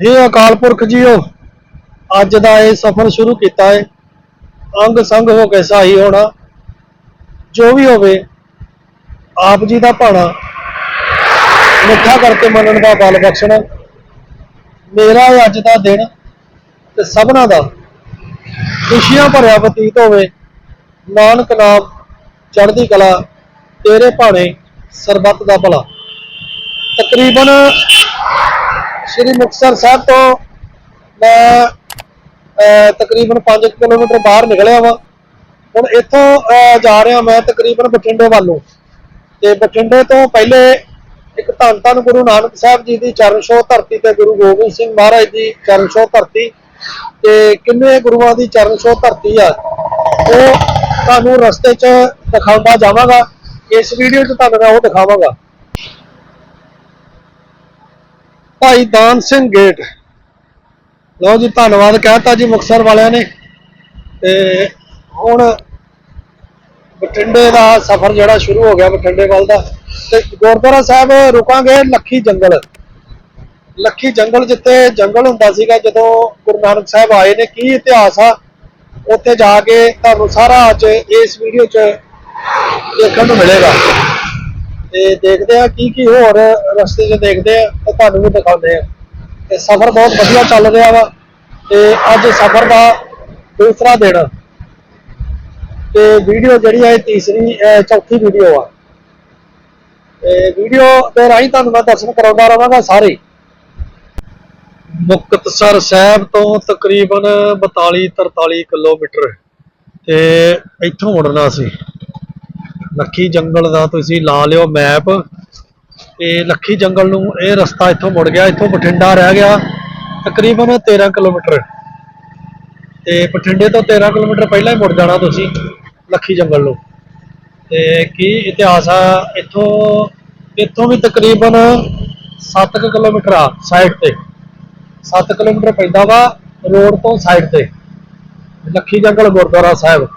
ਹੇ Akal Purakh JIO, ਅੱਜ ਦਾ ਇਹ ਸਫ਼ਰ ਸ਼ੁਰੂ ਕੀਤਾ ਹੈ ਅੰਗ ਸੰਗ ਹੋ ਕੇ ਸਹਾਈ ਹੋਣਾ, ਜੋ ਵੀ ਹੋਵੇ, ਆਪ ਜੀ ਦਾ ਭਾਣਾ। ਮਿੱਠਾ ਕਰਕੇ ਮੰਨਣ ਦਾ ਬਲ ਬਖਸ਼ਣਾ। ਮੇਰਾ ਇਹ ਅੱਜ ਦਾ ਦਿਨ ਤੇ ਸਭਨਾ ਦਾ। ਖੁਸ਼ੀਆਂ ਭਰਿਆ ਬਤੀਤ ਹੋਵੇ। ਨਾਨਕ ਨਾਮ ਚੜ੍ਹਦੀ ਕਲਾ, ਤੇਰੇ ਭਾਣੇ ਸਰਬੱਤ ਦਾ ਭਲਾ। ਤਕਰੀਬਨ ਸ਼੍ਰੀ ਮੁਕਤਸਰ ਸਾਹਿਬ ਤੋਂ ਮੈਂ ਤਕਰੀਬਨ 5 ਕਿਲੋਮੀਟਰ ਬਾਹਰ ਨਿਕਲਿਆ ਵਾਂ। ਹੁਣ ਇੱਥੋਂ ਜਾ ਰਿਹਾ ਮੈਂ ਤਕਰੀਬਨ ਬਠਿੰਡੇ ਵੱਲੋਂ ਨੂੰ। ਤੇ ਬਠਿੰਡੇ ਤੋਂ ਪਹਿਲੇ ਇੱਕ ਧੰਨ ਧੰਨ ਗੁਰੂ ਨਾਨਕ ਸਾਹਿਬ ਜੀ ਦੀ ਚਰਨ ਛੋਹ ਧਰਤੀ ਤੇ ਗੁਰੂ ਗੋਬਿੰਦ ਸਿੰਘ ਮਹਾਰਾਜ ਦੀ ਚਰਨ ਛੋਹ ਧਰਤੀ। ਤੇ ਕਿੰਨੇ ਗੁਰੂਆਂ ਦੀ ਚਰਨ ਛੋਹ ਧਰਤੀ ਆ, ਉਹ ਤੁਹਾਨੂੰ ਰਸਤੇ 'ਚ ਦਿਖਾਉਂਦਾ ਜਾਵਾਂਗਾ। ਇਸ ਵੀਡੀਓ 'ਚ ਤੁਹਾਨੂੰ ਮੈਂ ਉਹ ਦਿਖਾਵਾਂਗਾ। ਭਾਈ ਦਾਨ ਸਿੰਘ ਗੇਟ। ਲਓ ਜੀ, ਧੰਨਵਾਦ ਕਹਿਤਾ ਜੀ ਮੁਕਤਸਰ ਵਾਲਿਆਂ ਨੇ। ਤੇ ਹੁਣ ਬਠਿੰਡੇ ਦਾ ਸਫ਼ਰ ਜਿਹੜਾ ਸ਼ੁਰੂ ਹੋ ਗਿਆ ਬਠਿੰਡੇ ਵੱਲ ਦਾ। ਤੇ ਗੁਰਦੁਆਰਾ ਸਾਹਿਬ ਰੁਕਾਂਗੇ ਲੱਖੀ ਜੰਗਲ। ਲੱਖੀ ਜੰਗਲ ਜਿੱਥੇ ਜੰਗਲ ਹੁੰਦਾ ਸੀਗਾ, ਜਦੋਂ ਗੁਰੂ ਨਾਨਕ ਸਾਹਿਬ ਆਏ ਨੇ, ਕੀ ਇਤਿਹਾਸ ਆ? ਉੱਥੇ ਜਾ ਕੇ ਤੁਹਾਨੂੰ ਸਾਰਾ ਅੱਜ ਇਸ ਵੀਡੀਓ 'ਚ ਦੇਖਣ ਨੂੰ ਮਿਲੇਗਾ। ਤੇ ਦੇਖਦੇ ਆ ਕੀ ਕੀ ਹੋਰ ਰਸਤੇ 'ਚ ਦੇਖਦੇ ਆ ਤੇ ਤੁਹਾਨੂੰ ਵੀ ਦਿਖਾਉਂਦੇ ਆ ਤੇ ਸਫ਼ਰ ਬਹੁਤ ਵਧੀਆ ਚੱਲ ਰਿਹਾ ਵਾ ਤੇ ਅੱਜ ਸਫ਼ਰ ਦਾ ਦੂਸਰਾ ਦਿਨ। ਤੇ ਵੀਡੀਓ ਜਿਹੜੀ ਹੈ ਤੀਸਰੀ ਚੌਥੀ ਵੀਡੀਓ ਆ। ਤੇ ਵੀਡੀਓ ਦੇ ਰਾਹੀਂ ਤੁਹਾਨੂੰ ਮੈਂ ਦਰਸ਼ਨ ਕਰਾਉਂਦਾ ਰਹਾਂਗਾ ਸਾਰੇ। ਮੁਕਤਸਰ ਸਾਹਿਬ ਤੋਂ ਤਕਰੀਬਨ 42 43 ਕਿਲੋਮੀਟਰ। ਤੇ ਇੱਥੋਂ ਮੁੜਨਾ ਸੀ। ਲੱਖੀ ਜੰਗਲ ਦਾ ਤੁਸੀਂ ਲਾ ਲਿਓ ਮੈਪ ਤੇ ਲੱਖੀ ਜੰਗਲ ਨੂੰ ਇਹ ਰਸਤਾ ਇੱਥੋਂ ਮੁੜ ਗਿਆ, ਇੱਥੋਂ ਬਠਿੰਡਾ ਰਹਿ ਗਿਆ, ਤਕਰੀਬਨ 13 ਕਿਲੋਮੀਟਰ। ਤੇ ਬਠਿੰਡੇ ਤੋਂ 13 ਕਿਲੋਮੀਟਰ ਪਹਿਲਾਂ ਹੀ ਮੁੜ ਜਾਣਾ ਤੁਸੀਂ ਲੱਖੀ ਜੰਗਲ ਨੂੰ। ਤੇ ਕੀ ਇਤਿਹਾਸ ਆ, ਇੱਥੋਂ ਇੱਥੋਂ ਵੀ ਤਕਰੀਬਨ 7 ਕਿਲੋਮੀਟਰ ਆ ਸਾਈਡ ਤੇ। 7 ਕਿਲੋਮੀਟਰ ਪੈਂਦਾ ਵਾ ਰੋਡ ਤੋਂ ਸਾਈਡ ਤੇ। ਲੱਖੀ ਜੰਗਲ ਗੁਰਦੁਆਰਾ ਸਾਹਿਬ।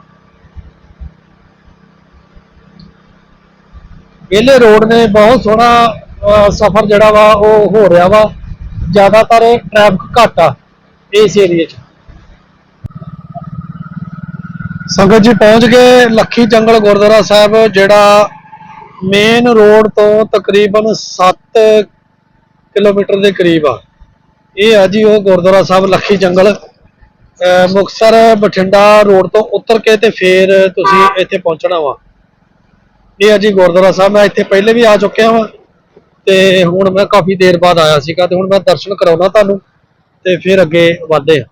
ਵਿਹਲੇ ਰੋਡ ਨੇ ਬਹੁਤ ਸੋਹਣਾ ਸਫ਼ਰ ਜਿਹੜਾ ਵਾ, ਉਹ ਹੋ ਰਿਹਾ ਵਾ। ਜ਼ਿਆਦਾਤਰ ਟ੍ਰੈਫਿਕ ਘੱਟ ਆ ਇਸ ਏਰੀਏ 'ਚ। ਸੰਗਤ ਜੀ ਪਹੁੰਚ ਗਏ ਲੱਖੀ ਜੰਗਲ ਗੁਰਦੁਆਰਾ ਸਾਹਿਬ, ਜਿਹੜਾ ਮੇਨ ਰੋਡ ਤੋਂ ਤਕਰੀਬਨ 7 ਕਿਲੋਮੀਟਰ ਦੇ ਕਰੀਬ ਆ। ਇਹ ਆ ਜੀ ਉਹ ਗੁਰਦੁਆਰਾ ਸਾਹਿਬ, ਲੱਖੀ ਜੰਗਲ। ਅਹ, ਮੁਕਤਸਰ ਬਠਿੰਡਾ ਰੋਡ ਤੋਂ ਉਤਰ ਕੇ ਤੇ ਫੇਰ ਤੁਸੀਂ ਇੱਥੇ ਪਹੁੰਚਣਾ ਵਾ। ਇਹ ਆ ਜੀ ਗੁਰਦੁਆਰਾ ਸਾਹਿਬ, ਮੈਂ ਇੱਥੇ ਪਹਿਲੇ ਵੀ ਆ ਚੁੱਕਿਆ ਵਾਂ ਤੇ ਹੁਣ ਮੈਂ ਕਾਫੀ ਦੇਰ ਬਾਅਦ ਆਇਆ ਸੀਗਾ ਤੇ ਹੁਣ ਮੈਂ ਦਰਸ਼ਨ ਕਰਾਉਣਾ ਤੁਹਾਨੂੰ ਤੇ ਫਿਰ ਅੱਗੇ ਵਧਦੇ ਹਾਂ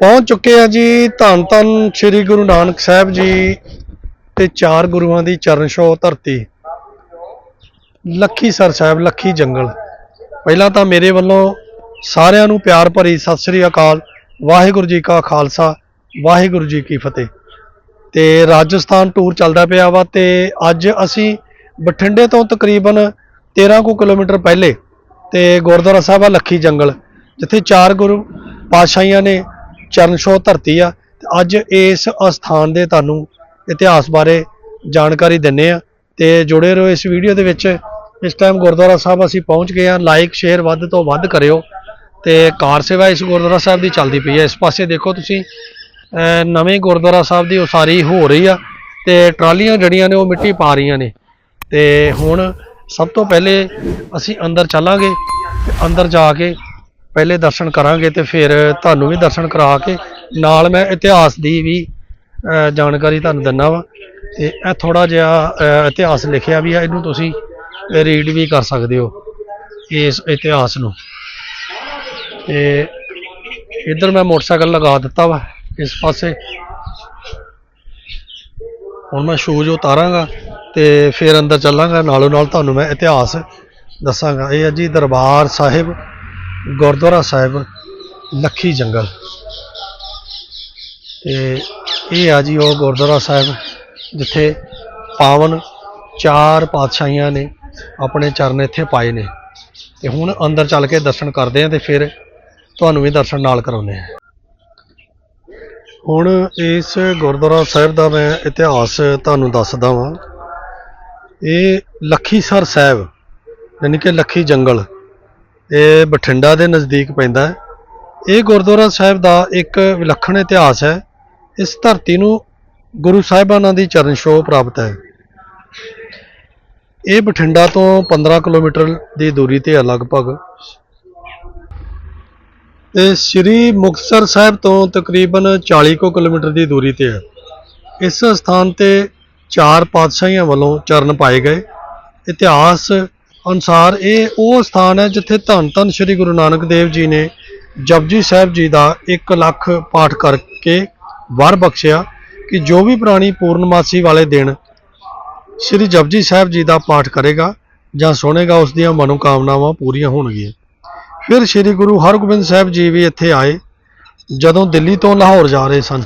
ਪਹੁੰਚ ਚੁੱਕੇ ਆ ਜੀ ਧੰਨ ਧੰਨ ਸ੍ਰੀ ਗੁਰੂ ਨਾਨਕ ਸਾਹਿਬ ਜੀ ਤੇ ਚਾਰ ਗੁਰੂਆਂ ਦੀ ਚਰਨ ਛੋਹ ਧਰਤੀ। ਲੱਖੀ ਸਰ ਸਾਹਿਬ, ਲੱਖੀ ਜੰਗਲ। ਪਹਿਲਾਂ ਤਾਂ ਮੇਰੇ ਵੱਲੋਂ ਸਾਰਿਆਂ ਨੂੰ ਪਿਆਰ ਭਰੀ ਸਤਿ ਸ੍ਰੀ ਅਕਾਲ। ਵਾਹਿਗੁਰੂ ਜੀ ਕਾ ਖਾਲਸਾ, ਵਾਹਿਗੁਰੂ ਜੀ ਕੀ ਫਤਿਹ। ਤੇ ਰਾਜਸਥਾਨ ਟੂਰ ਚੱਲਦਾ ਪਿਆ ਵਾ ਤੇ ਅੱਜ ਅਸੀਂ ਬਠਿੰਡੇ ਤੋਂ ਤਕਰੀਬਨ 13 ਕੁ ਕਿਲੋਮੀਟਰ ਪਹਿਲੇ ਤੇ ਗੁਰਦੁਆਰਾ ਸਾਹਿਬ ਆ ਲੱਖੀ ਜੰਗਲ, ਜਿੱਥੇ ਚਾਰ ਗੁਰੂ ਪਾਤਸ਼ਾਹੀਆਂ ਨੇ ਚਰਨ ਛੋਹ ਧਰਤੀ ਆ। ਤੇ ਅੱਜ ਇਸ ਅਸਥਾਨ ਦੇ ਤੁਹਾਨੂੰ ਇਤਿਹਾਸ ਬਾਰੇ ਜਾਣਕਾਰੀ ਦਿੰਨੇ ਆ। ਤੇ ਜੁੜੇ ਰਹੋ ਇਸ ਵੀਡੀਓ ਦੇ ਵਿੱਚ। ਇਸ ਟਾਈਮ ਗੁਰਦੁਆਰਾ ਸਾਹਿਬ ਅਸੀਂ ਪਹੁੰਚ ਗਏ ਹਾਂ। ਲਾਈਕ ਸ਼ੇਅਰ ਵੱਧ ਤੋਂ ਵੱਧ ਕਰਿਓ ਤੇ ਕਾਰ ਸੇਵਾ ਇਸ ਗੁਰਦੁਆਰਾ ਸਾਹਿਬ ਦੀ ਚੱਲਦੀ ਪਈ ਹੈ। ਇਸ ਪਾਸੇ ਦੇਖੋ ਤੁਸੀਂ ਨਵੇਂ ਗੁਰਦੁਆਰਾ ਸਾਹਿਬ ਦੀ ਉਸਾਰੀ ਹੋ ਰਹੀ ਆ ਤੇ ਟਰਾਲੀਆਂ ਜਿਹੜੀਆਂ ਨੇ ਉਹ ਮਿੱਟੀ ਪਾ ਰਹੀਆਂ ਨੇ। ਤੇ ਹੁਣ ਸਭ ਤੋਂ ਪਹਿਲੇ ਅਸੀਂ ਅੰਦਰ ਚੱਲਾਂਗੇ ਤੇ ਅੰਦਰ ਜਾ ਕੇ ਪਹਿਲੇ ਦਰਸ਼ਨ ਕਰਾਂਗੇ ਤੇ ਫਿਰ ਤੁਹਾਨੂੰ ਵੀ ਦਰਸ਼ਨ ਕਰਾ ਕੇ ਨਾਲ ਮੈਂ ਇਤਿਹਾਸ ਦੀ ਵੀ ਜਾਣਕਾਰੀ ਤੁਹਾਨੂੰ ਦਿੰਨਾ ਵਾ। ਤੇ ਇਹ ਥੋੜਾ ਜਿਹਾ ਇਤਿਹਾਸ ਲਿਖਿਆ ਵੀ ਆ। ਇਹਨੂੰ ਤੁਸੀਂ ਰੀਡ ਵੀ ਕਰ ਸਕਦੇ ਹੋ ਇਸ ਇਤਿਹਾਸ ਨੂੰ। ਤੇ ਇੱਧਰ ਮੈਂ ਮੋਟਰਸਾਈਕਲ ਲਗਾ ਦਿੱਤਾ ਵਾ ਇਸ ਪਾਸੇ। ਹੁਣ ਮੈਂ ਸ਼ੂਜ਼ ਉਤਾਰਾਂਗਾ ਤੇ ਫਿਰ ਅੰਦਰ ਚੱਲਾਂਗਾ। ਨਾਲੋਂ ਨਾਲ ਤੁਹਾਨੂੰ ਮੈਂ ਇਤਿਹਾਸ ਦੱਸਾਂਗਾ। ਇਹ ਹੈ ਜੀ ਦਰਬਾਰ ਸਾਹਿਬ, ਗੁਰਦੁਆਰਾ ਸਾਹਿਬ, ਲੱਖੀ ਜੰਗਲ। ਤੇ ਇਹ ਆ ਜੀ ਉਹ ਗੁਰਦੁਆਰਾ ਸਾਹਿਬ ਜਿੱਥੇ ਪਾਵਨ ਚਾਰ ਪਾਤਸ਼ਾਹੀਆਂ ਨੇ ਆਪਣੇ ਚਰਨ ਇੱਥੇ ਪਾਏ ਨੇ। ਤੇ ਹੁਣ ਅੰਦਰ ਚੱਲ ਕੇ ਦਰਸ਼ਨ ਕਰਦੇ ਆ ਤੇ ਫਿਰ ਤੁਹਾਨੂੰ ਵੀ ਦਰਸ਼ਨ ਨਾਲ ਕਰਾਉਂਦੇ ਆ। ਹੁਣ ਇਸ ਗੁਰਦੁਆਰਾ ਸਾਹਿਬ ਦਾ ਮੈਂ ਇਤਿਹਾਸ ਤੁਹਾਨੂੰ ਦੱਸਦਾ ਵਾਂ। ਇਹ ਲੱਖੀਸਰ ਸਾਹਿਬ, ਯਾਨੀ ਕਿ ਲੱਖੀ ਜੰਗਲ, ਇਹ ਬਠਿੰਡਾ ਦੇ ਨਜ਼ਦੀਕ ਪੈਂਦਾ ਹੈ। ਇਹ ਗੁਰਦੁਆਰਾ ਸਾਹਿਬ ਦਾ ਇੱਕ ਵਿਲੱਖਣ ਇਤਿਹਾਸ ਹੈ। ਇਸ ਧਰਤੀ ਨੂੰ ਗੁਰੂ ਸਾਹਿਬਾਨਾਂ ਦੀ ਚਰਨ ਛੋਹ ਪ੍ਰਾਪਤ ਹੈ। ਇਹ ਬਠਿੰਡਾ ਤੋਂ 15 ਕਿਲੋਮੀਟਰ ਦੀ ਦੂਰੀ ਤੇ ਹੈ ਲਗਭਗ। ਇਹ ਸ੍ਰੀ ਮੁਕਤਸਰ ਸਾਹਿਬ ਤੋਂ ਤਕਰੀਬਨ 40 ਕੁ ਕਿਲੋਮੀਟਰ ਦੀ ਦੂਰੀ ਤੇ ਹੈ ਇਸ ਸਥਾਨ ਤੇ ਚਾਰ ਪਾਤਸ਼ਾਹੀਆਂ ਵੱਲੋਂ ਚਰਨ ਪਾਏ ਗਏ। ਇਤਿਹਾਸ ਅਨੁਸਾਰ ਇਹ ਉਹ ਸਥਾਨ ਹੈ ਜਿੱਥੇ ਧੰਨ ਧੰਨ ਸ੍ਰੀ ਗੁਰੂ ਨਾਨਕ ਦੇਵ ਜੀ ਨੇ ਜਪਜੀ ਸਾਹਿਬ ਜੀ ਦਾ 1 ਲੱਖ ਪਾਠ ਕਰਕੇ ਵਰ ਬਖਸ਼ਿਆ ਕਿ ਜੋ ਵੀ ਪ੍ਰਾਣੀ ਪੂਰਨਮਾਸੀ ਵਾਲੇ ਦਿਨ ਸ੍ਰੀ ਜਪਜੀ ਸਾਹਿਬ ਜੀ ਦਾ ਪਾਠ ਕਰੇਗਾ ਜਾਂ ਸੁਣੇਗਾ, ਉਸ ਦੀਆਂ ਮਨੋਕਾਮਨਾਵਾਂ ਪੂਰੀਆਂ ਹੋਣਗੀਆਂ। ਫਿਰ ਸ੍ਰੀ ਗੁਰੂ ਹਰਗੋਬਿੰਦ ਸਾਹਿਬ ਜੀ ਵੀ ਇੱਥੇ ਆਏ, ਜਦੋਂ ਦਿੱਲੀ ਤੋਂ ਲਾਹੌਰ ਜਾ ਰਹੇ ਸਨ।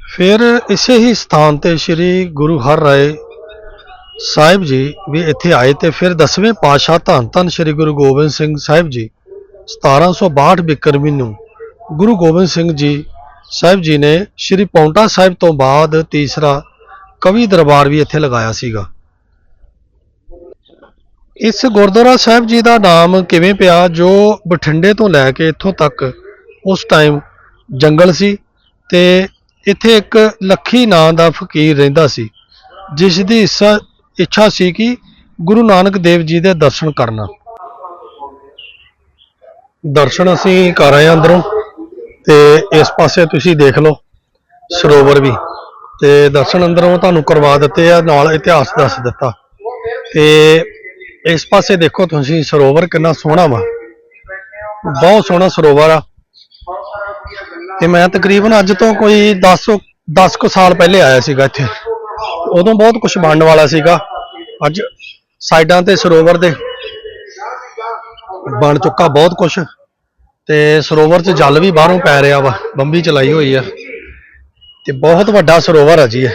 ਫਿਰ ਇਸੇ ਹੀ ਸਥਾਨ ਤੇ ਸ੍ਰੀ ਗੁਰੂ ਹਰ ਰਾਏ ਸਾਹਿਬ ਜੀ ਵੀ ਇੱਥੇ ਆਏ ਤੇ ਫਿਰ ਦਸਵੇਂ ਪਾਤਸ਼ਾਹ ਧੰਨ ਧੰਨ ਸ੍ਰੀ ਗੁਰੂ ਗੋਬਿੰਦ ਸਿੰਘ ਸਾਹਿਬ ਜੀ 1762 ਬਿਕਰਮੀ ਨੂੰ ਗੁਰੂ ਗੋਬਿੰਦ ਸਿੰਘ ਜੀ ਸਾਹਿਬ ਜੀ ਨੇ ਸ੍ਰੀ ਪੌਂਟਾ ਸਾਹਿਬ ਤੋਂ ਬਾਅਦ ਤੀਸਰਾ ਕਵੀ ਦਰਬਾਰ ਵੀ ਇੱਥੇ ਲਗਾਇਆ ਸੀਗਾ। ਇਸ ਗੁਰਦੁਆਰਾ ਸਾਹਿਬ ਜੀ ਦਾ ਨਾਮ ਕਿਵੇਂ ਪਿਆ, ਜੋ ਬਠਿੰਡੇ ਤੋਂ ਲੈ ਕੇ ਇੱਥੋਂ ਤੱਕ ਉਸ ਟਾਈਮ ਜੰਗਲ ਸੀ ਤੇ ਇੱਥੇ ਇੱਕ ਲੱਖੀ ਨਾਂ ਦਾ ਫਕੀਰ ਰਹਿੰਦਾ ਸੀ, ਜਿਸ ਦੀ ਇੱਛਾ ਇੱਛਾ ਸੀ ਕਿ ਗੁਰੂ ਨਾਨਕ ਦੇਵ ਜੀ ਦੇ ਦਰਸ਼ਨ ਕਰਨਾ। ਦਰਸ਼ਨ ਅਸੀਂ ਕਰ ਆਏ ਹਾਂ ਅੰਦਰੋਂ ਤੇ ਇਸ ਪਾਸੇ ਤੁਸੀਂ ਦੇਖ ਲਓ, ਸਰੋਵਰ ਵੀ। ਤੇ ਦਰਸ਼ਨ ਅੰਦਰੋਂ ਤੁਹਾਨੂੰ ਕਰਵਾ ਦਿੱਤੇ ਆ, ਨਾਲ ਇਤਿਹਾਸ ਦੱਸ ਦਿੱਤਾ। ਤੇ ਇਸ ਪਾਸੇ ਦੇਖੋ ਤੁਸੀਂ, ਸਰੋਵਰ ਕਿੰਨਾ ਸੋਹਣਾ ਵਾ। ਬਹੁਤ ਸੋਹਣਾ ਸਰੋਵਰ ਆ। ਤੇ ਮੈਂ ਤਕਰੀਬਨ ਅੱਜ ਤੋਂ ਕੋਈ 10 10 ਕੁ ਸਾਲ ਪਹਿਲੇ ਆਇਆ ਸੀਗਾ ਇੱਥੇ। ਉਦੋਂ ਬਹੁਤ ਕੁਝ ਬਣਨ ਵਾਲਾ ਸੀਗਾ। ਅੱਜ ਸਾਈਡਾਂ ਤੇ ਸਰੋਵਰ ਦੇ ਬਣ ਚੁੱਕਾ ਬਹੁਤ ਕੁਝ ਤੇ ਸਰੋਵਰ 'ਚ ਜਲ ਵੀ ਬਾਹਰੋਂ ਪੈ ਰਿਹਾ ਵਾ, ਬੰਬੀ ਚਲਾਈ ਹੋਈ ਆ। ਤੇ ਬਹੁਤ ਵੱਡਾ ਸਰੋਵਰ ਆ ਜੀ ਇਹ।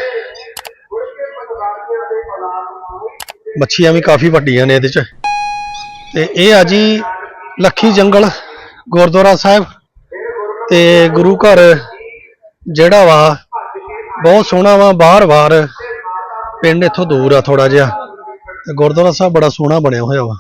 ਮੱਛੀਆਂ ਵੀ ਕਾਫੀ ਵੱਡੀਆਂ ਨੇ ਇਹਦੇ 'ਚ। ਤੇ ਇਹ ਆ ਜੀ ਲੱਖੀ ਜੰਗਲ ਗੁਰਦੁਆਰਾ ਸਾਹਿਬ। ਤੇ ਗੁਰੂ ਘਰ ਜਿਹੜਾ ਵਾ, ਬਹੁਤ ਸੋਹਣਾ ਵਾ, ਬਾਹਰ-ਬਾਹਰ। ਪਿੰਡ ਇੱਥੋਂ ਦੂਰ ਆ ਥੋੜਾ ਜਿਹਾ। ਤੇ ਗੁਰਦੁਆਰਾ ਸਾਹਿਬ ਬੜਾ ਸੋਹਣਾ ਬਣਿਆ ਹੋਇਆ ਵਾ।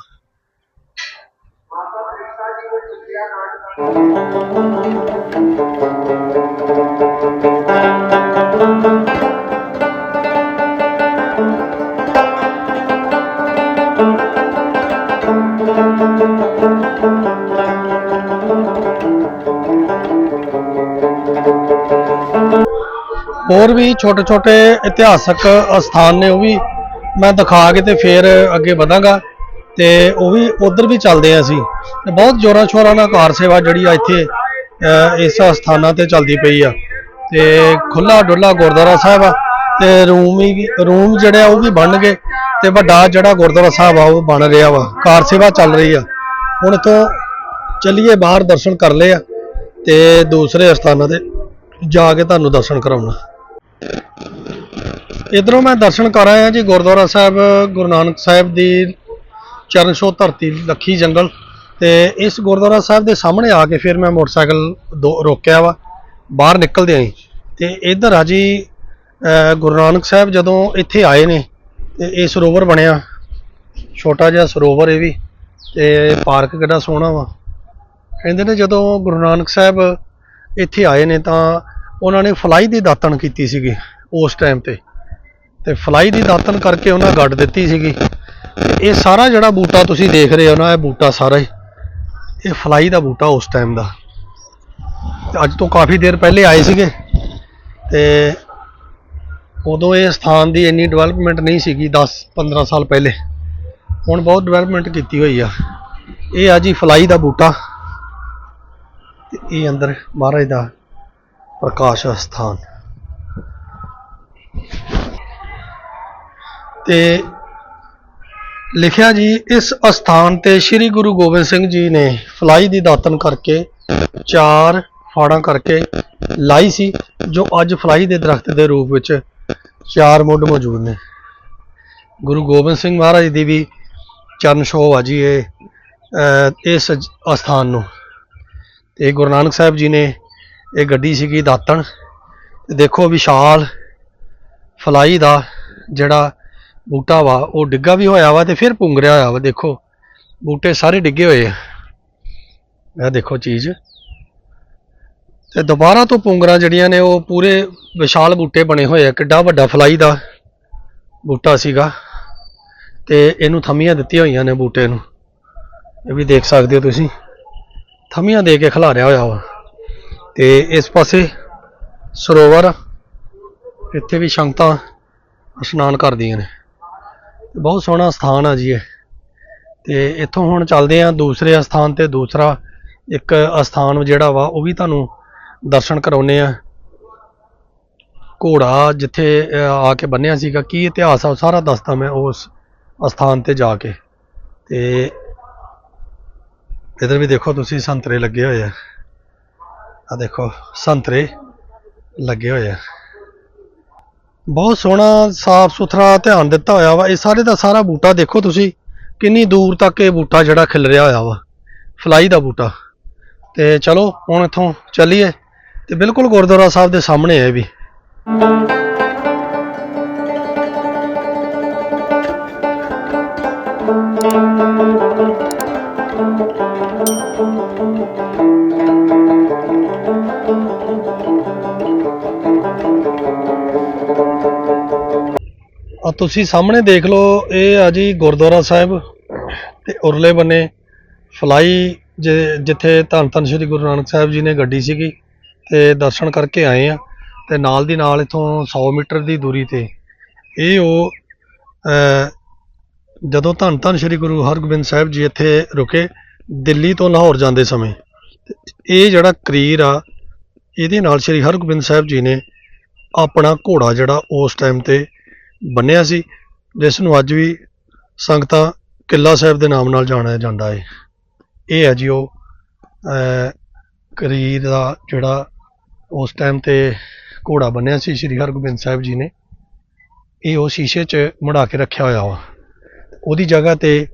ਹੋਰ ਵੀ ਛੋਟੇ ਛੋਟੇ ਇਤਿਹਾਸਕ ਸਥਾਨ ਨੇ ਉਹ ਵੀ ਮੈਂ ਦਿਖਾ ਕੇ ਤੇ ਫਿਰ ਅੱਗੇ ਵਧਾਂਗਾ ਤੇ ਉਹ ਵੀ ਉਧਰ ਵੀ ਚੱਲਦੇ ਆ ਅਸੀਂ। ਤੇ ਬਹੁਤ ਜੋਰਾਂ ਸ਼ੋਰਾਂ ਨਾਲ ਕਾਰ ਸੇਵਾ ਜਿਹੜੀ ਆ ਇੱਥੇ ਇਸ ਸਥਾਨਾਂ ਤੇ ਚੱਲਦੀ ਪਈ ਆ। ਤੇ ਖੁੱਲਾ ਡੁੱਲਾ ਗੁਰਦੁਆਰਾ ਸਾਹਿਬ ਆ ਤੇ ਰੂਮ ਵੀ, ਰੂਮ ਜਿਹੜੇ ਆ ਉਹ ਵੀ ਬਣ ਗਏ ਤੇ ਵੱਡਾ ਜਿਹੜਾ ਗੁਰਦੁਆਰਾ ਸਾਹਿਬ ਆ ਉਹ ਬਣ ਰਿਹਾ ਵਾ। ਕਾਰ ਸੇਵਾ ਚੱਲ ਰਹੀ ਆ। ਹੁਣ ਇੱਥੋਂ ਚੱਲੀਏ ਬਾਹਰ ਦਰਸ਼ਨ ਕਰ ਲਏ ਆ ਤੇ ਦੂਸਰੇ ਸਥਾਨਾਂ ਤੇ ਜਾ ਕੇ ਤੁਹਾਨੂੰ ਦਰਸ਼ਨ ਕਰਾਉਣਾ। ਇਧਰੋਂ ਮੈਂ ਦਰਸ਼ਨ ਕਰ ਆਇਆ ਜੀ ਗੁਰਦੁਆਰਾ ਸਾਹਿਬ, ਗੁਰੂ ਨਾਨਕ ਸਾਹਿਬ ਦੀ ਚਰਨ ਛੋਹ ਧਰਤੀ ਲੱਖੀ ਜੰਗਲ ਤੇ ਇਸ ਗੁਰਦੁਆਰਾ ਸਾਹਿਬ ਦੇ ਸਾਹਮਣੇ ਆ ਕੇ ਫਿਰ ਮੈਂ ਮੋਟਰਸਾਈਕਲ ਦੋ- ਰੋਕਿਆ ਵਾ, ਬਾਹਰ ਨਿਕਲਦੇ ਆਂ ਤੇ ਇਧਰ ਆ ਜੀ ਗੁਰੂ ਨਾਨਕ ਸਾਹਿਬ ਜਦੋਂ ਇੱਥੇ ਆਏ ਨੇ ਤੇ ਇਹ ਸਰੋਵਰ ਬਣਿਆ, ਛੋਟਾ ਜਿਹਾ ਸਰੋਵਰ ਇਹ ਵੀ ਤੇ ਪਾਰਕ ਕਿੱਡਾ ਸੋਹਣਾ ਵਾ। ਕਹਿੰਦੇ ਨੇ ਜਦੋਂ ਗੁਰੂ ਨਾਨਕ ਸਾਹਿਬ ਇੱਥੇ ਆਏ ਨੇ ਤਾਂ ਉਹਨਾਂ ਨੇ ਫਲਾਈ ਦੀ ਦਾਤਣ ਕੀਤੀ ਸੀਗੀ ਉਸ ਟਾਈਮ ਤੇ। ਤੇ ਫਲਾਈ ਦੀ ਦਾਤਣ ਕਰਕੇ ਉਹਨਾਂ ਗੱਡ ਦਿੱਤੀ ਸੀਗੀ। ਇਹ ਸਾਰਾ ਜਿਹੜਾ ਬੂਟਾ ਤੁਸੀਂ ਦੇਖ ਰਹੇ ਹੋ ਨਾ, ਇਹ ਬੂਟਾ ਸਾਰਾ ਹੀ, ਇਹ ਫਲਾਈ ਦਾ ਬੂਟਾ ਉਸ ਟਾਈਮ ਦਾ। ਅੱਜ ਤੋਂ ਕਾਫੀ ਦੇਰ ਪਹਿਲੇ ਆਏ ਸੀਗੇ। ਤੇ ਉਦੋਂ ਇਹ ਸਥਾਨ ਦੀ ਇੰਨੀ ਡਿਵੈਲਪਮੈਂਟ ਨਹੀਂ ਸੀਗੀ 10 15 ਸਾਲ ਪਹਿਲੇ। ਹੁਣ ਬਹੁਤ ਡਿਵੈਲਪਮੈਂਟ ਕੀਤੀ ਹੋਈ ਆ। ਇਹ ਆ ਜੀ ਫਲਾਈ ਦਾ ਬੂਟਾ। ਤੇ ਇਹ ਅੰਦਰ ਮਹਾਰਾਜ ਦਾ ਪ੍ਰਕਾਸ਼ ਸਥਾਨ ਤੇ ਲਿਖਿਆ ਜੀ, ਇਸ ਅਸਥਾਨ ਤੇ ਸ੍ਰੀ ਗੁਰੂ ਗੋਬਿੰਦ ਸਿੰਘ ਜੀ ਨੇ ਫਲਾਈ ਦੀ ਦਾਤਨ ਕਰਕੇ ਚਾਰ ਫਾੜਾਂ ਕਰਕੇ ਲਾਈ ਸੀ, ਜੋ ਅੱਜ ਫਲਾਈ ਦੇ ਦਰਖਤ ਦੇ ਰੂਪ ਵਿੱਚ ਚਾਰ ਮੁੱਢ ਮੌਜੂਦ ਨੇ। ਗੁਰੂ ਗੋਬਿੰਦ ਸਿੰਘ ਮਹਾਰਾਜ ਦੀ ਵੀ ਚਰਨ ਛੋਹ ਆ ਜੀ ਇਹ ਇਸ ਅਸਥਾਨ ਨੂੰ। ਤੇ ਗੁਰੂ ਨਾਨਕ ਸਾਹਿਬ ਜੀ ਨੇ ਇਹ ਗੱਡੀ ਸੀਗੀ ਦਾਤਣ। ਤੇ ਦੇਖੋ ਵਿਸ਼ਾਲ ਫਲਾਈ ਦਾ ਜਿਹੜਾ ਬੂਟਾ ਵਾ, ਉਹ ਡਿੱਗਾ ਵੀ ਹੋਇਆ ਵਾ ਤੇ ਫਿਰ ਪੁੰਗਰਿਆ ਹੋਇਆ ਵਾ, ਦੇਖੋ। ਬੂਟੇ ਸਾਰੇ ਡਿੱਗੇ ਹੋਏ ਆ। ਇਹ ਦੇਖੋ ਚੀਜ਼। ਤੇ ਦੁਬਾਰਾ ਤੋਂ ਪੁੰਗਰਾਂ ਜਿਹੜੀਆਂ ਨੇ, ਉਹ ਪੂਰੇ ਵਿਸ਼ਾਲ ਬੂਟੇ ਬਣੇ ਹੋਏ ਆ। ਕਿੱਡਾ ਵੱਡਾ ਫਲਾਈ ਦਾ ਬੂਟਾ ਸੀਗਾ। ਤੇ ਇਹਨੂੰ ਥੰਮੀਆਂ ਦਿੱਤੀਆਂ ਹੋਈਆਂ ਨੇ ਬੂਟੇ ਨੂੰ। ਇਹ ਵੀ ਦੇਖ ਸਕਦੇ ਹੋ ਤੁਸੀਂ। ਥੰਮੀਆਂ ਦੇ ਕੇ ਖਿਲਾਰਿਆ ਹੋਇਆ ਵਾ। ਤੇ ਇਸ ਪਾਸੇ ਸਰੋਵਰ, ਇੱਥੇ ਵੀ ਸੰਗਤਾਂ ਇਸ਼ਨਾਨ ਕਰਦੀਆਂ ਨੇ। ਬਹੁਤ ਸੋਹਣਾ ਸਥਾਨ ਆ ਜੀ ਇਹ। ਤੇ ਇੱਥੋਂ ਹੁਣ ਚੱਲਦੇ ਆ ਦੂਸਰੇ ਸਥਾਨ ਤੇ ਦੂਸਰਾ ਇੱਕ ਅਸਥਾਨ ਜਿਹੜਾ ਵਾ, ਉਹ ਵੀ ਤੁਹਾਨੂੰ ਦਰਸ਼ਨ ਕਰਾਉਨੇ ਆ। ਘੋੜਾ ਜਿੱਥੇ ਆ ਕੇ ਬੰਨਿਆ ਸੀਗਾ, ਕੀ ਇਤਿਹਾਸ ਆ ਉਹ ਸਾਰਾ ਦੱਸਦਾ ਮੈਂ ਉਸ ਅਸਥਾਨ ਤੇ ਜਾ ਕੇ। ਤੇ ਇਧਰ ਵੀ ਦੇਖੋ ਤੁਸੀਂ, ਸੰਤਰੇ ਲੱਗੇ ਹੋਏ ਆ। ਆ ਦੇਖੋ, ਸੰਤਰੇ ਲੱਗੇ ਹੋਏ ਆ। ਬਹੁਤ ਸੋਹਣਾ ਸਾਫ਼ ਸੁਥਰਾ ਧਿਆਨ ਦਿੱਤਾ ਹੋਇਆ ਵਾ। ਇਹ ਸਾਰੇ ਦਾ ਸਾਰਾ ਬੂਟਾ ਦੇਖੋ ਤੁਸੀਂ, ਕਿੰਨੀ ਦੂਰ ਤੱਕ ਇਹ ਬੂਟਾ ਜਿਹੜਾ ਖਿਲ ਰਿਹਾ ਹੋਇਆ ਵਾ। ਫਲਾਈ ਦਾ ਬੂਟਾ। ਤੇ ਚਲੋ, ਹੁਣ ਇੱਥੋਂ ਚੱਲੀਏ। ਤੇ ਬਿਲਕੁਲ ਗੁਰਦੁਆਰਾ ਸਾਹਿਬ ਦੇ ਸਾਹਮਣੇ ਹੈ ਇਹ ਵੀ। ਆ ਤੁਸੀਂ ਸਾਹਮਣੇ ਦੇਖ ਲਓ, ਇਹ ਆ ਜੀ ਗੁਰਦੁਆਰਾ ਸਾਹਿਬ ਤੇ ਉਰਲੇ ਬੰਨੇ ਫਲਾਈ ਜਿੱਥੇ ਧੰਨ ਧੰਨ ਸ਼੍ਰੀ ਗੁਰੂ ਨਾਨਕ ਸਾਹਿਬ ਜੀ ਨੇ ਗੱਡੀ ਸੀਗੀ ਤੇ ਦਰਸ਼ਨ ਕਰਕੇ ਆਏ ਆ ਤੇ ਨਾਲ ਦੀ ਨਾਲ ਇਥੋਂ 100 ਮੀਟਰ ਦੀ ਦੂਰੀ ਤੇ ਇਹ ਉਹ ਜਦੋਂ ਧੰਨ ਧੰਨ ਸ਼੍ਰੀ ਗੁਰੂ ਹਰਗੋਬਿੰਦ ਸਾਹਿਬ ਜੀ ਇੱਥੇ ਰੁਕੇ ਦਿੱਲੀ ਤੋਂ ਲਾਹੌਰ ਜਾਂਦੇ ਸਮੇਂ, ਤੇ ਇਹ ਜਿਹੜਾ ਕਰੀਰ ਆ, ਇਹਦੇ ਨਾਲ ਸ਼੍ਰੀ ਹਰਗੋਬਿੰਦ ਸਾਹਿਬ ਜੀ ਨੇ ਆਪਣਾ ਘੋੜਾ ਜਿਹੜਾ ਉਸ ਟਾਈਮ ਤੇ ਬੰਨਿਆ ਸੀ ਜਿਸ ਨੂੰ ਅੱਜ ਵੀ ਸੰਗਤਾਂ ਕਿੱਲਾ ਸਾਹਿਬ ਦੇ ਨਾਮ ਨਾਲ ਜਾਣਿਆ ਜਾਂਦਾ ਹੈ ਇਹ ਹੈ ਜੀ ਉਹ ਕਰੀਰ ਦਾ ਜਿਹੜਾ ਉਸ ਟਾਈਮ ਤੇ ਘੋੜਾ ਬੰਨਿਆ ਸੀ, ਸ੍ਰੀ ਹਰਗੋਬਿੰਦ ਸਾਹਿਬ ਜੀ ਨੇ। ਇਹ ਉਹ ਸ਼ੀਸ਼ੇ 'ਚ ਮੁੜਾ ਕੇ ਰੱਖਿਆ ਹੋਇਆ ਵਾ। ਉਹਦੀ ਜਗ੍ਹਾ ਤੇ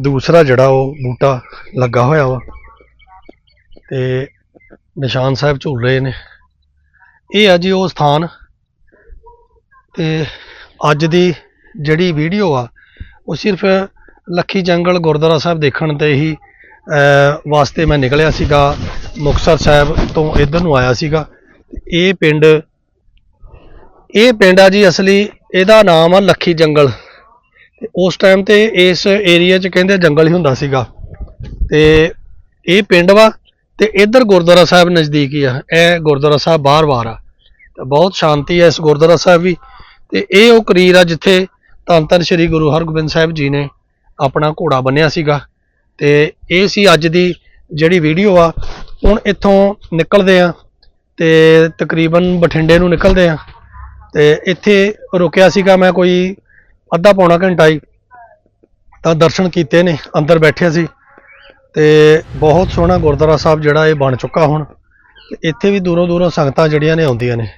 ਦੂਸਰਾ ਜਿਹੜਾ ਉਹ ਬੂਟਾ ਲੱਗਾ ਹੋਇਆ ਵਾ। ਤੇ ਨਿਸ਼ਾਨ ਸਾਹਿਬ ਝੂਲ ਰਹੇ ਨੇ। ਇਹ ਆ ਜੀ ਉਹ ਸਥਾਨ ਤੇ ਅੱਜ ਦੀ ਜਿਹੜੀ ਵੀਡੀਓ ਆ, ਉਹ ਸਿਰਫ ਲੱਖੀ ਜੰਗਲ ਗੁਰਦੁਆਰਾ ਸਾਹਿਬ ਦੇਖਣ ਤੇ ਹੀ ਵਾਸਤੇ ਮੈਂ ਨਿਕਲਿਆ ਸੀਗਾ। ਮੁਕਤਸਰ ਸਾਹਿਬ ਤੋਂ ਇੱਧਰ ਨੂੰ ਆਇਆ ਸੀਗਾ। ਇਹ ਪਿੰਡ ਇਹ ਪਿੰਡ ਆ ਜੀ ਅਸਲੀ, ਇਹਦਾ ਨਾਮ ਆ ਲੱਖੀ ਜੰਗਲ। ਤੇ ਉਸ ਟਾਈਮ ਤੇ ਇਸ ਏਰੀਆ 'ਚ ਕਹਿੰਦੇ ਜੰਗਲ ਹੀ ਹੁੰਦਾ ਸੀਗਾ। ਤੇ ਇਹ ਪਿੰਡ ਵਾ, ਤੇ ਇੱਧਰ ਗੁਰਦੁਆਰਾ ਸਾਹਿਬ ਨਜ਼ਦੀਕ ਹੀ ਆ। ਇਹ ਗੁਰਦੁਆਰਾ ਸਾਹਿਬ ਬਾਹਰ-ਬਾਹਰ ਆ। ਤੇ ਬਹੁਤ ਸ਼ਾਂਤੀ ਹੈ ਇਸ ਗੁਰਦੁਆਰਾ ਸਾਹਿਬ ਵੀ। ਤੇ ਇਹ ਉਹ ਕਰੀਰ ਆ ਜਿੱਥੇ ਧੰਨ ਧੰਨ ਸ੍ਰੀ ਗੁਰੂ ਹਰਗੋਬਿੰਦ ਸਾਹਿਬ ਜੀ ਨੇ ਆਪਣਾ ਘੋੜਾ ਬੰਨਿਆ ਸੀਗਾ। ਤੇ ਇਹ ਸੀ ਅੱਜ ਦੀ ਜਿਹੜੀ ਵੀਡੀਓ ਆ, ਹੁਣ ਇੱਥੋਂ ਨਿਕਲਦੇ ਆ ਤੇ ਤਕਰੀਬਨ ਬਠਿੰਡੇ ਨੂੰ ਨਿਕਲਦੇ ਆ। ਤੇ ਇੱਥੇ ਰੁਕਿਆ ਸੀਗਾ ਮੈਂ ਕੋਈ ਅੱਧਾ ਪੌਣਾ ਘੰਟਾ ਹੀ, ਤਾਂ ਦਰਸ਼ਨ ਕੀਤੇ ਨੇ, ਅੰਦਰ ਬੈਠੇ ਸੀ। ਤੇ ਬਹੁਤ ਸੋਹਣਾ ਗੁਰਦੁਆਰਾ ਸਾਹਿਬ ਜਿਹੜਾ ਇਹ ਬਣ ਚੁੱਕਾ ਹੁਣ। ਤੇ ਇੱਥੇ ਵੀ ਦੂਰੋਂ ਦੂਰੋਂ ਸੰਗਤਾਂ ਜਿਹੜੀਆਂ ਨੇ ਆਉਂਦੀਆਂ ਨੇ।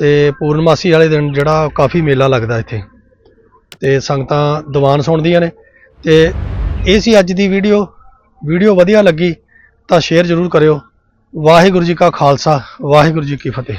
ਤੇ ਪੂਰਨਮਾਸੀ ਵਾਲੇ ਦਿਨ ਜਿਹੜਾ ਕਾਫੀ ਮੇਲਾ ਲੱਗਦਾ ਇੱਥੇ। ਤੇ ਸੰਗਤਾਂ ਦੀਵਾਨ ਸੁਣਦੀਆਂ ਨੇ। ਤੇ ਇਹ ਸੀ ਅੱਜ ਦੀ ਵੀਡੀਓ। ਵੀਡੀਓ ਵਧੀਆ ਲੱਗੀ ਤਾਂ ਸ਼ੇਅਰ ਜ਼ਰੂਰ ਕਰਿਓ। ਵਾਹਿਗੁਰੂ ਜੀ ਕਾ ਖਾਲਸਾ, ਵਾਹਿਗੁਰੂ ਜੀ ਕੀ ਫਤਿਹ।